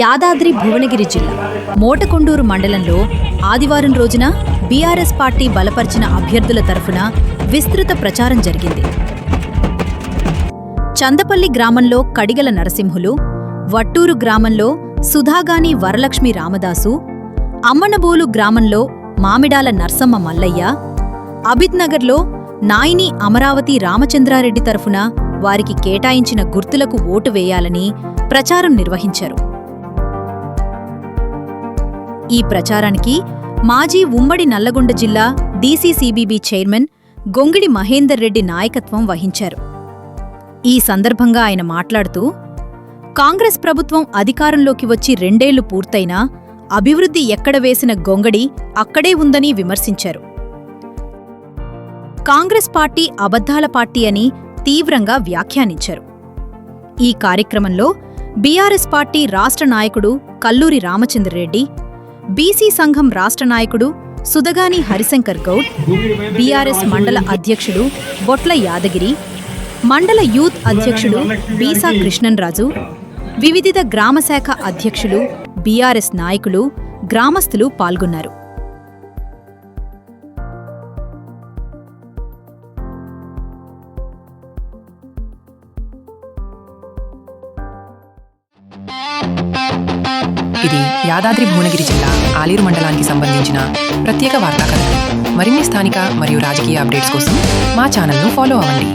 యాదాద్రి భువనగిరి జిల్లా మోటకొండూరు మండలంలో ఆదివారం రోజున బీఆర్ఎస్ పార్టీ బలపరిచిన అభ్యర్థుల తరఫున విస్తృత ప్రచారం జరిగింది. చందపల్లి గ్రామంలో కడిగల నరసింహులు వట్టూరు గ్రామంలో సుధాగాని వరలక్ష్మి రామదాసు అమ్మనబోలు గ్రామంలో మామిడాల నర్సమ్మ మల్లయ్య అబిద్నగర్లో నాయిని అమరావతి రామచంద్రారెడ్డి తరఫున వారికి కేటాయించిన గుర్తులకు ఓటు వేయాలని ప్రచారం నిర్వహించారు. ఈ ప్రచారానికి మాజీ ఉమ్మడి నల్లగొండ జిల్లా డీసీసీబీబీ చైర్మన్ గొంగిడి మహేందర్ రెడ్డి నాయకత్వం వహించారు. ఈ సందర్భంగా ఆయన మాట్లాడుతూ కాంగ్రెస్ ప్రభుత్వం అధికారంలోకి వచ్చి రెండేళ్ళు పూర్తయినా అభివృద్ధి ఎక్కడ వేసిన గొంగడి అక్కడే ఉందని విమర్శించారు. కాంగ్రెస్ పార్టీ అబద్ధాల పార్టీ అని తీవ్రంగా వ్యాఖ్యానించారు. ఈ కార్యక్రమంలో బీఆర్ఎస్ పార్టీ రాష్ట్ర నాయకుడు కల్లూరి రామచంద్రరెడ్డి బీసీ సంఘం రాష్ట్ర నాయకుడు సుదగాని హరిశంకర్ గౌడ్ బీఆర్ఎస్ మండల అధ్యక్షుడు బొట్ల యాదగిరి మండల యూత్ అధ్యక్షుడు బీసా కృష్ణన్రాజు వివిధ గ్రామశాఖ అధ్యక్షులు బీఆర్ఎస్ నాయకులు గ్రామస్తులు పాల్గొన్నారు. ఇది యాదాద్రి భువనగిరి జిల్లా ఆలేరు మండలానికి సంబంధించిన ప్రత్యేక వార్తా కథనం మరిన్ని స్థానిక మరియు రాజకీయ అప్డేట్స్ కోసం మా ఛానల్ను ఫాలో అవ్వండి.